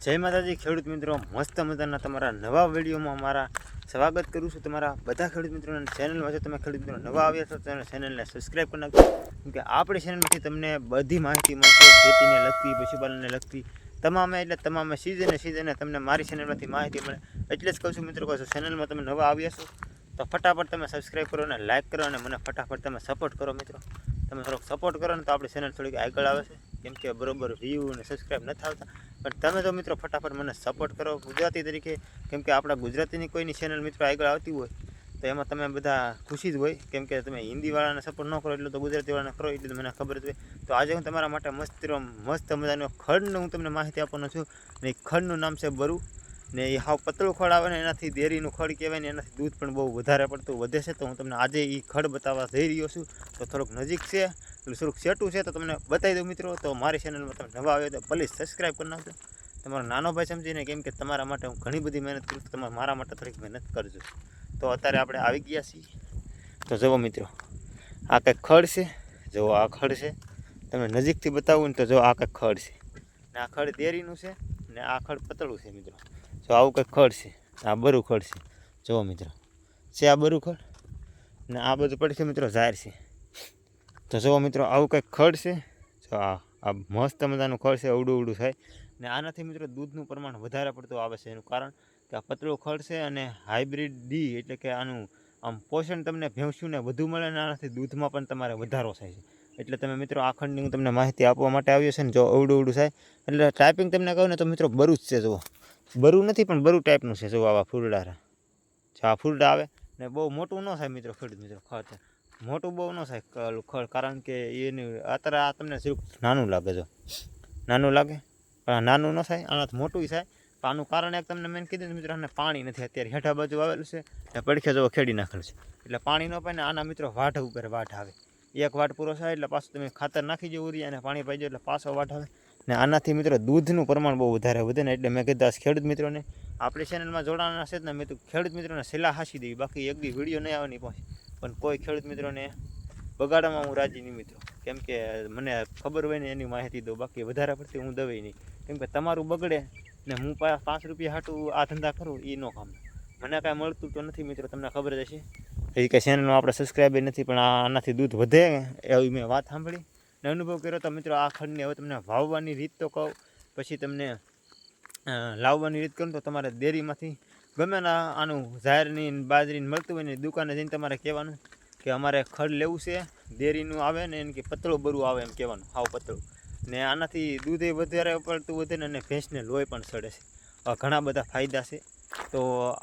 જય માતાજી, ખેડૂત મિત્રો, મસ્ત મજાના તમારા નવા વિડીયોમાં મારા સ્વાગત કરું છું તમારા બધા ખેડૂત મિત્રોને ચેનલમાં. જો તમે ખેડૂત મિત્રો નવા આવ્યા છો, તો ચેનલને સબસ્ક્રાઈબ કરી કેમ કે આપણી ચેનલમાંથી તમને બધી માહિતી મળશે, ખેતીને લગતી, પશુપાલનને લગતી, તમામે એટલે તમામે સિઝને સિઝને તમને મારી ચેનલમાંથી માહિતી મળે. એટલે જ કહું છું મિત્રો કહું છું ચેનલમાં તમે નવા આવ્યા છો, તો ફટાફટ તમે સબસ્ક્રાઈબ કરો અને લાઇક કરો અને મને ફટાફટ તમે સપોર્ટ કરો મિત્રો. તમે થોડોક સપોર્ટ કરો ને તો આપણી ચેનલ થોડીક આગળ આવે છે. કેમ કે બરોબર વ્યૂ અને સબસ્ક્રાઈબ નથી આવતા. પણ તમે તો મિત્રો ફટાફટ મને સપોર્ટ કરો. ગુજરાતી તરીકે, કેમ કે આપણા ગુજરાતીની કોઈની ચેનલ મિત્રો આગળ આવતી હોય, તો એમાં તમે બધા ખુશી જ હોય. કેમ કે તમે હિન્દીવાળાને સપોર્ટ ન કરો એટલે તો ગુજરાતીવાળાને કરો, એટલે મને ખબર જ હોય. તો આજે હું તમારા માટે મસ્ત મસ્ત મજાનો ખંડનું હું તમને માહિતી આપવાનો છું ને એ ખંડનું નામ છે બરુ. ને એ હાવ પતળું ખડ આવે ને એનાથી ડેરીનું ખડ કહેવાય ને એનાથી દૂધ પણ બહુ વધારે પડતું વધે છે. તો હું તમને આજે એ ખડ બતાવવા જઈ રહ્યો છું. તો થોડુંક નજીક છે થોડુંક સેટું છે, તો તમને બતાવી દઉં મિત્રો. તો મારી ચેનલમાં તમે નવા આવ્યો તો પ્લીઝ સબસ્ક્રાઈબ કરી નાખજો. તમારો નાનો ભાઈ સમજીને કેમ કે તમારા માટે હું ઘણી બધી મહેનત કરું છું, તમારે મારા માટે થોડીક મહેનત કરજો. તો અત્યારે આપણે આવી ગયા છીએ. તો જુઓ મિત્રો, આ કંઈક ખડ છે. જુઓ આ ખડ છે. તમે નજીકથી બતાવું ને તો જો આ કંઈક ખડ છે. ને આ ખડ દેરીનું છે. ને આ ખડ પતળું છે મિત્રો. જો આવું કંઈક ખડ છે આ બરું ખડ છે. જુઓ મિત્રો, છે આ બરું ખડ? ને આ બધું પડશે મિત્રો જાહેર છે. તો જુઓ મિત્રો, આવું કંઈક ખડ છે? જો આ આ મસ્ત મજાનું ખડ છે, અવડું અવડું થાય. ને આનાથી મિત્રો દૂધનું પ્રમાણ વધારે પડતું આવે છે એનું કારણ કે આ પતળું ખડ છે અને હાઇબ્રિડ ડી એટલે કે આનું આમ પોષણ તમને ભેંસ્યું ને વધુ મળે ને આનાથી દૂધમાં પણ તમારે વધારો થાય છે. એટલે તમે મિત્રો આ ખંડની હું તમને માહિતી આપવા માટે આવ્યો છે ને જો અવડું અવડું થાય. એટલે ટાઈપિંગ તમને કહું ને તો મિત્રો બરું જ છે, જુઓ. બરું નથી, પણ બરું ટાઈપનું છે જો આવા ફૂલડા આ ફૂલડા આવે ને બહુ મોટું ન થાય મિત્રો ખેડૂત મિત્રો, ખડ. મોટું બહુ ન થાય ખડ, કારણ કે એની અત્યારે આ તમને સિર્ફ નાનું લાગે જો નાનું લાગે, પણ નાનું ન થાય, આનાથી મોટું થાય. આનું કારણ એક તમને મેં કીધું મિત્રો, આને પાણી નથી, અત્યારે હેઠા બાજુ આવેલું છે. ને પડખે જેવો ખેડી નાખેલું છે. એટલે પાણી ન પાય ને આના મિત્રો વાઢ ઉપર વાઢ આવે. એક વાટ પૂરો થાય એટલે પાછું તમે ખાતર નાખી જવું ઉરી અને પાણી પાઈ દો એટલે પાછો વાટ આવે. ને આનાથી મિત્રો દૂધનું પ્રમાણ બહુ વધારે વધે ને એટલે મેં કીધું ખેડૂત મિત્રોને, આપણી ચેનલમાં જોડાવાના છે ને મેં તો ખેડૂત મિત્રોને સલાહ હાસી દેવી, બાકી એક બી વીડિયો નહીં આવવાની પહોંચે પણ કોઈ ખેડૂત મિત્રોને બગાડવામાં હું રાજી નહીં મિત્રો. કેમ કે મને ખબર હોય ને એની માહિતી દો, બાકી વધારે પડતી હું દવાઈ નહીં. કેમ કે તમારું બગડે ને હું પાંચ રૂપિયા હાટું આ ધંધા કરું એ ન કામ. મને કાંઈ મળતું તો નથી મિત્રો, તમને ખબર જ હશે. એ કે ચેનલનો આપણે સબસ્ક્રાઈબર નથી, પણ આનાથી દૂધ વધે એવી મેં વાત સાંભળી. ને અનુભવ કર્યો તો મિત્રો આ ખંડને હવે તમને વાવવાની રીત તો કહું, પછી તમને લાવવાની રીત કરું તો તમારે ડેરીમાંથી ગમે ના આનું ઝાહેરની બાજરીને મળતું હોય ને દુકાને જઈને તમારે કહેવાનું કે અમારે ખડ લેવું છે, ડેરીનું આવે ને એને કે પતળું બરું આવે એમ કહેવાનું, હાવ પતળું. ને આનાથી દૂધે વધારે પડતું વધે ને અને ભેંસને લોહી પણ સડે છે. ઘણા બધા ફાયદા છે. તો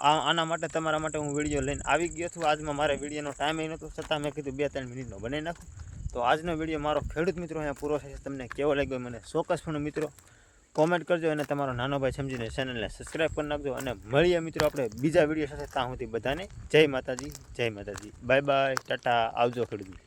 આ આના માટે તમારા માટે હું વીડિયો લઈને આવી ગયો છું. આજમાં મારે વિડીયોનો ટાઈમ નહોતો, છતાં મેં કીધું બે ત્રણ મિનિટનો બનાવી નાખું. તો આજનો વીડિયો મારો ખેડૂત મિત્રો અહીંયા પૂરો થશે તમને કેવો લાગ્યો મને ચોક્કસપણે મિત્રો કોમેન્ટ કરજો અને તમારો નાનો ભાઈ સમજીને ચેનલને સબસ્ક્રાઈબ કરી નાખજો. અને મળીએ મિત્રો આપણે બીજા વીડિયો સાથે. ત્યાં સુધી બધાને જય માતાજી જય માતાજી. બાય બાય ટાટા આવજો ખેડૂત.